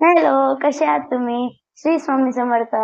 Hello कसे आहात तुम्ही? श्री स्वामी समर्थ.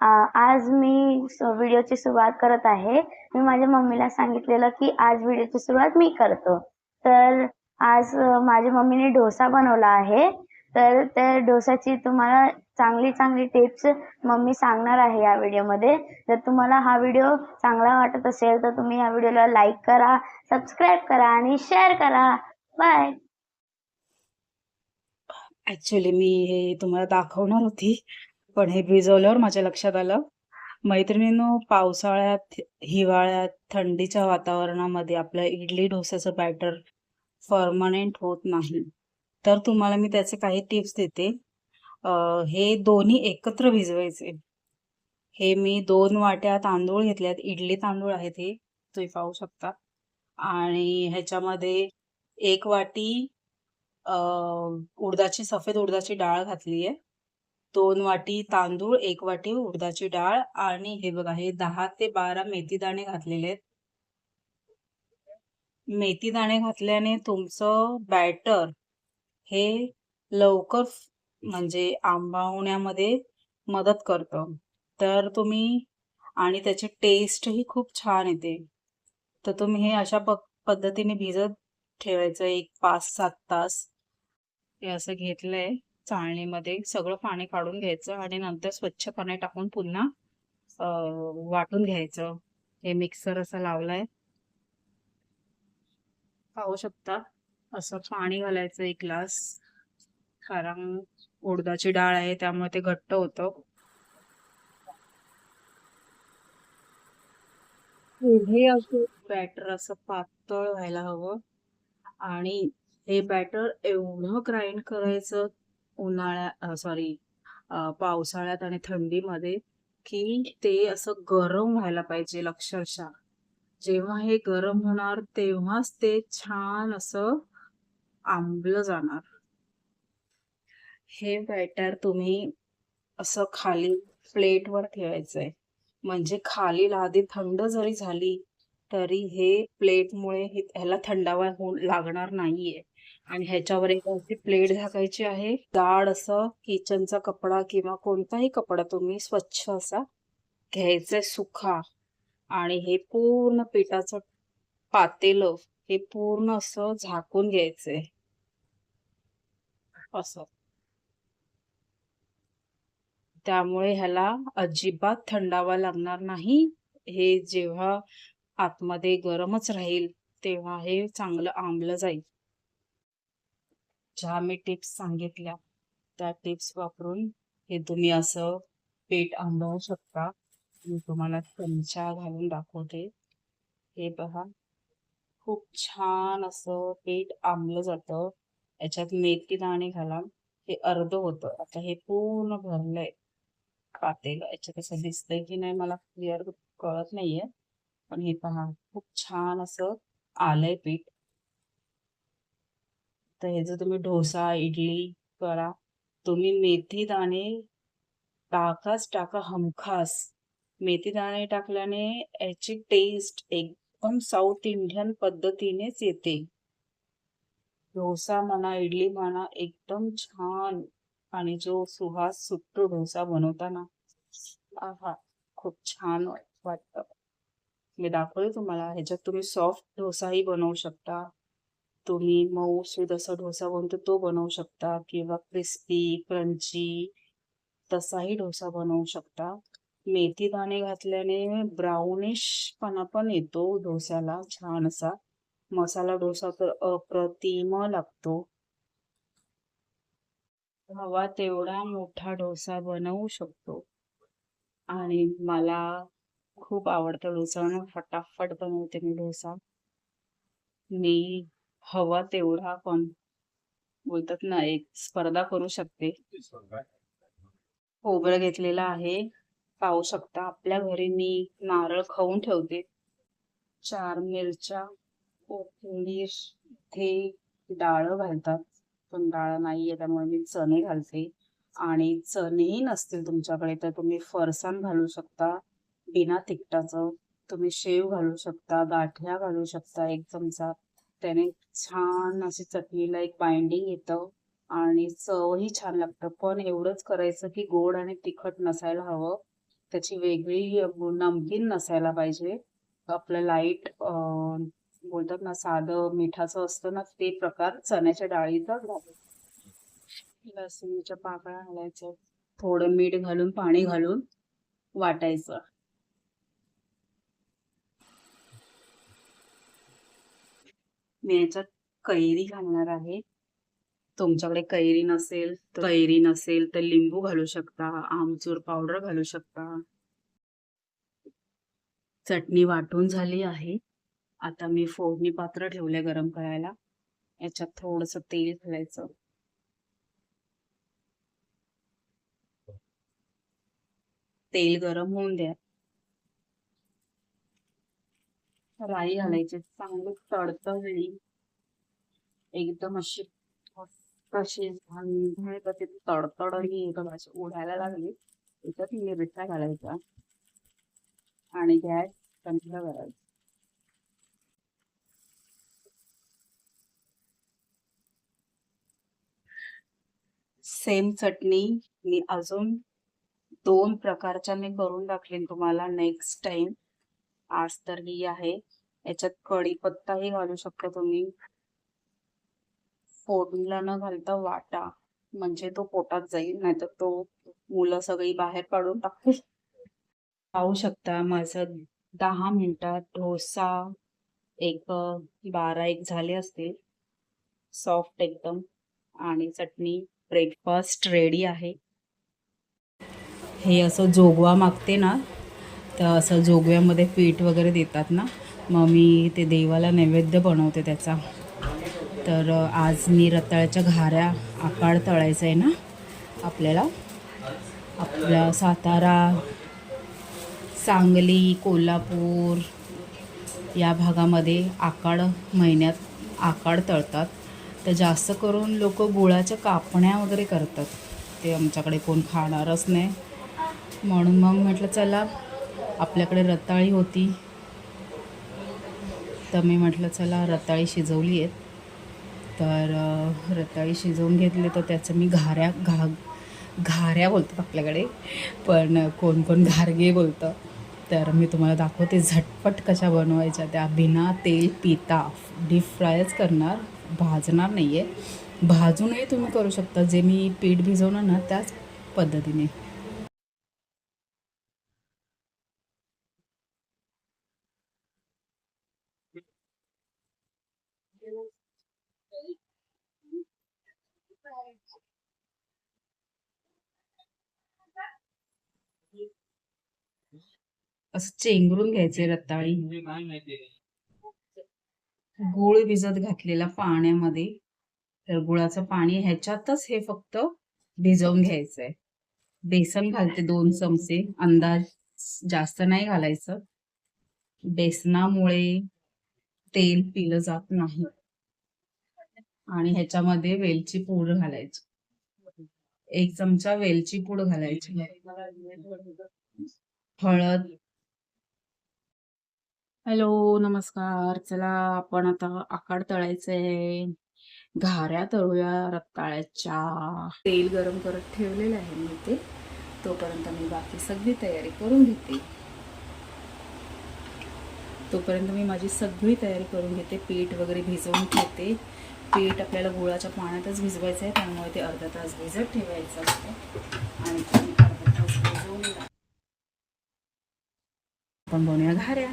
आज मी व्हिडिओची सुरुवात करत आहे. मी माझ्या मम्मीला सांगितलेलं की आज व्हिडिओची सुरुवात मी करतो. तर आज माझ्या मम्मीने डोसा बनवला आहे. तर त्या डोसाची तुम्हाला चांगली चांगली टिप्स मम्मी सांगणार आहे या व्हिडिओमध्ये. जर तुम्हाला हा व्हिडिओ चांगला वाटत असेल तर तुम्ही या व्हिडिओला लाईक करा सबस्क्राईब करा आणि शेअर करा. बाय. ऍक्च्युली मी हे तुम्हाला दाखवणार होती पण हे भिजवल्यावर माझ्या लक्षात आलं. मैत्रिणींनो पावसाळ्यात हिवाळ्यात थंडीच्या वातावरणामध्ये आपलं इडली डोस्याचं बॅटर परमनंट होत नाही. तर तुम्हाला मी त्याचे काही टिप्स देते. हे दोन्ही एकत्र भिजवायचे. हे मी दोन वाट्या तांदूळ घेतल्यात. इडली तांदूळ आहेत हे तुम्ही पाहू शकता. आणि ह्याच्यामध्ये एक वाटी उडदाची सफेद उडदाची डाळ घातली आहे दोन वाटी तांदूळ एक वाटी उडदाची डाळ आणि हे बघा हे दहा ते बारा मेथी दाणे घातलेले आहेत. मेथी दाणे घातल्याने तुमचं बॅटर हे लवकर म्हणजे आंबावण्यामध्ये मदत करतं. तर तुम्ही आणि त्याची टेस्टही खूप छान येते. तर तुम्ही हे अशा पद्धतीने भिजत ठेवायचं एक पाच सात तास. हे असं घेतलंय. चाळणीमध्ये सगळं पाणी काढून घ्यायचं आणि नंतर स्वच्छ पाणी टाकून पुन्हा वाटून घ्यायचं. हे मिक्सर असं लावलाय. पाहू शकता असं पाणी घालायचं एक ग्लास. कारण उडदाची डाळ आहे त्यामुळे ते घट्ट होतं. असं. बॅटर असं पातळ व्हायला हवं. आणि हे बॅटर एवढं ग्राइंड करायचं उन्हाळ्यात सॉरी पावसाळ्यात आणि थंडीमध्ये की ते असं गरम व्हायला पाहिजे अक्षरशः. जेव्हा हे गरम होणार तेव्हाच ते छान असं आंबलं जाणार. हे बॅटर तुम्ही असं खाली प्लेटवर ठेवायचंय. म्हणजे खाली आधी थंड जरी झाली तरी हे प्लेटमुळे हे ह्याला थंडावा होऊ लागणार नाहीये. आणि ह्याच्यावर एक अशी प्लेट झाकायची आहे. जाड असं किचनचा कपडा किंवा कोणताही कपडा तुम्ही स्वच्छ असा घ्यायचाय सुखा. आणि हे पूर्ण पिठाचं पातेल हे पूर्ण असं झाकून घ्यायचंय असं. त्यामुळे ह्याला अजिबात थंडावा लागणार नाही. हे जेव्हा आतमध्ये गरमच राहील तेव्हा हे चांगलं आंबलं जाईल. ज्या मी टिप्स सांगितल्या त्या टिप्स वापरून हे तुम्ही असं पेट आंबवू शकता. मी तुम्हाला चमचा घालून दाखवते. हे बघा. खूप छान असं पीठ आंबलं जातं. याच्यात मेथी दाणे घाला. हे अर्ध होतं. आता हे पूर्ण भरलंय. पातेलं. याच्यात असं दिसतंय की नाही मला क्लिअर कळत नाहीये. पण हे पहा खूप छान असं आलंय पीठ. तर हे जर तुम्ही डोसा इडली करा तुम्ही मेथी दाणे टाकाच टाका हमखास. मेथी दाणे टाकल्याने याची टेस्ट एकदम साऊथ इंडियन पद्धतीनेच येते. डोसा म्हणा इडली म्हणा एकदम छान. आणि जो सुहास सुटतो डोसा बनवताना आहा खूप छान वाटतं. मी दाखवले तुम्हाला. ह्याच्यात तुम्ही सॉफ्ट डोसाही बनवू शकता. तुम्ही मऊसूद असा डोसा बनतो तो बनवू शकता किंवा क्रिस्पी क्रंची तसाही डोसा बनवू शकता. मेथी दाणे घातल्याने ब्राउनिशपणा पण येतो डोस्याला छान असा. मसाला डोसा तर अप्रतिम लागतो. हवा तेवढा मोठा डोसा बनवू शकतो. आणि मला खूप आवडतं डोसा. म्हणून फटाफट बनवते मी डोसा. मी हवा तेवढा पण बोलतात ना एक स्पर्धा करू शकते. खोबरं घेतलेलं आहे. पाहू शकता आपल्या घरी मी नारळ खाऊन ठेवते. चार मिरच्या कोथिंबीर इथे डाळ घालतात. पण डाळ नाहीये त्यामुळे मी चणे घालते. आणि चणेही नसतील तुमच्याकडे तर तुम्ही फरसाण घालू शकता. बिना तिखटाचं तुम्ही शेव घालू शकता गाठ्या घालू शकता एक चमचा. त्याने छान अशी चटणीला एक बाइंडिंग येतं आणि चवही छान लागतं. पण एवढंच करायचं की गोड आणि तिखट नसायला हवं. त्याची वेगळी नमकीन नसायला पाहिजे. आपलं लाइट बोलतात ना साधं मिठाचं असतं ना ते प्रकार चण्याच्या डाळीचा घालायचा लसूणच्या पाकळ्या घालायच्या. थोडं मीठ घालून पाणी घालून वाटायचं. मी याच्यात कैरी घालणार आहे. तुमच्याकडे कैरी नसेल तर? कैरी नसेल तर लिंबू घालू शकता आमचूर पावडर घालू शकता. चटणी वाटून झाली आहे. आता मी फोडणी पात्र ठेवले गरम करायला. याच्यात थोडस तेल घालायचं. तेल गरम होऊन द्या. राई घालायची. चांगली तडतडली एकदम अशी कशी झणझणीत तडतडली एकदम अशी उडायला लागली. त्याच्यात मिरच्या घालायचा आणि गॅस बंद करायचा. सेम चटणी मी अजून दोन प्रकारच्या मी करून दाखवेन तुम्हाला नेक्स्ट टाइम. आज तर ही आहे. याच्यात कढीपत्ताही घालू शकता तुम्ही. फोडणीला न घालता वाटा. म्हणजे तो पोटात जाईल नाहीतर तो मुलं सगळी बाहेर काढून टाकतील. पाहू शकता माझं दहा मिनिटात डोसा एक बारा एक झाले असतील. सॉफ्ट एकदम. आणि चटणी ब्रेकफास्ट रेडी आहे. हे असं जोगवा मागते ना तर असं जोगव्यामध्ये पीठ वगैरे देतात ना मग मी ते देवाला नैवेद्य बनवते त्याचा. तर आज मी रताळ्याच्या घाऱ्या आकाळ तळायचं आहे ना आपल्याला. आपल्या सातारा सांगली कोल्हापूर या भागामध्ये आकाड महिन्यात आकाड तळतात. तर जास्त करून लोक गुळाच्या कापण्या वगैरे करतात. ते आमच्याकडे कोण खाणारच नाही. म्हणून मग म्हटलं चला आपल्याकडे रताळी होती. तर मी म्हटलं चला रताळी शिजवली आहेत. तर रताळी शिजवून घेतले तर त्याचं मी घाऱ्या घा घाऱ्या बोलतात आपल्याकडे. पण कोण कोण घारगे बोलतं. तर मी तुम्हाला दाखवते झटपट कशा बनवायच्या त्या. बिना तेल पिता. डीप फ्रायच करणार भाजणार नाही आहे भाजूनही तुम्ही करू शकता. जे मी पीठ भिजवणार ना त्याच पद्धतीने. असं चेंगरून घ्यायचे रताळी. गुळ भिजत घातलेला पाण्यामध्ये. तर गुळाचं पाणी ह्याच्यातच हे फक्त भिजवून घ्यायचंय. बेसन घालते दोन चमचे. अंदाज जास्त नाही घालायचं. बेसनामुळे तेल पिलं जात नाही. आणि ह्याच्यामध्ये वेलची पूड घालायची. एक चमचा वेलची पूड घालायची. हळद हॅलो नमस्कार. चला आपण आता आकाड तळायचंय. घाऱ्या तळूया रताळ्याच्या तेल गरम करत ठेवलेलं आहे मी ते तोपर्यंत मी बाकी सगळी तयारी करून घेते. तोपर्यंत मी माझी सगळी तयारी करून घेते. पीठ वगैरे भिजवून ठेवते. पीठ आपल्याला गुळाच्या पाण्यातच भिजवायचं आहे. त्यामुळे ते अर्धा तास भिजत ठेवायचं असतं. आणि अर्धा तास भिजवून आपण बनवूया घाऱ्या.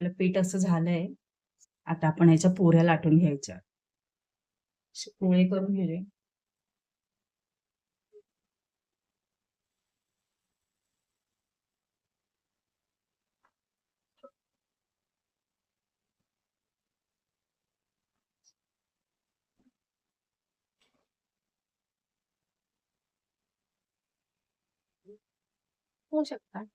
आपलं पीठ असं झालंय आता आपण ह्याच्या पोऱ्या लाटून घ्यायच्या. पोळे करून घ्यायचे होऊ शकतात.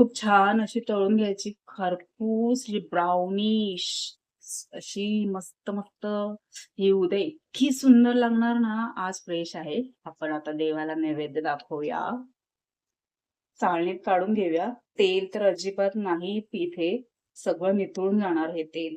खूप छान अशी तळून घ्यायची खरपूस ब्राउनिश अशी मस्त मस्त. ही उद्या इतकी सुंदर लागणार ना आज फ्रेश आहे. आपण आता देवाला नैवेद्य दाखवूया. चाळणीत काढून घेऊया. तेल तर अजिबात नाही इथे सगळं निथळून जाणार हे तेल.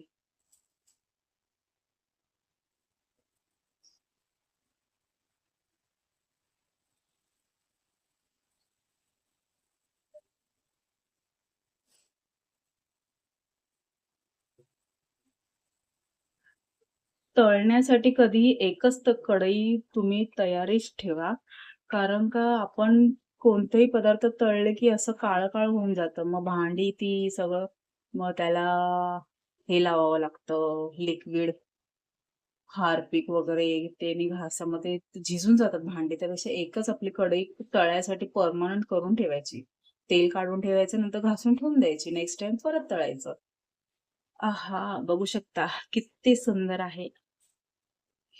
तळण्यासाठी कधी एकच कढई तुम्ही तयारीच ठेवा. कारण का आपण कोणतेही पदार्थ तळले की असं काळं काळ होऊन जातं. मग भांडी ती सगळं मग त्याला हे लावावं लागतं लिक्विड हार्पिक वगैरे ते घासामध्ये झिजून जातात भांडी. त्यापेक्षा एकच आपली कढई तळायसाठी परमनंट करून ठेवायची. तेल काढून ठेवायचं नंतर घासून ठेवून द्यायची. नेक्स्ट टाइम परत तळायचं. आहा बघू शकता. किती सुंदर आहे.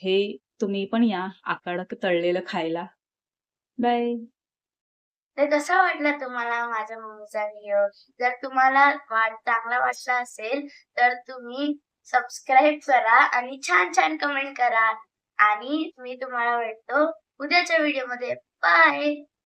हे तुम्ही पण या आकडक तळलेलं खायला. बाय तर कसा वाटला तुम्हाला माझ्या मम्मीचा व्हिडिओ जर तुम्हाला वाट चांगला वाटला असेल तर तुम्ही सबस्क्राईब करा आणि छान छान कमेंट करा. आणि मी तुम्हाला भेटतो उद्याच्या व्हिडिओमध्ये. बाय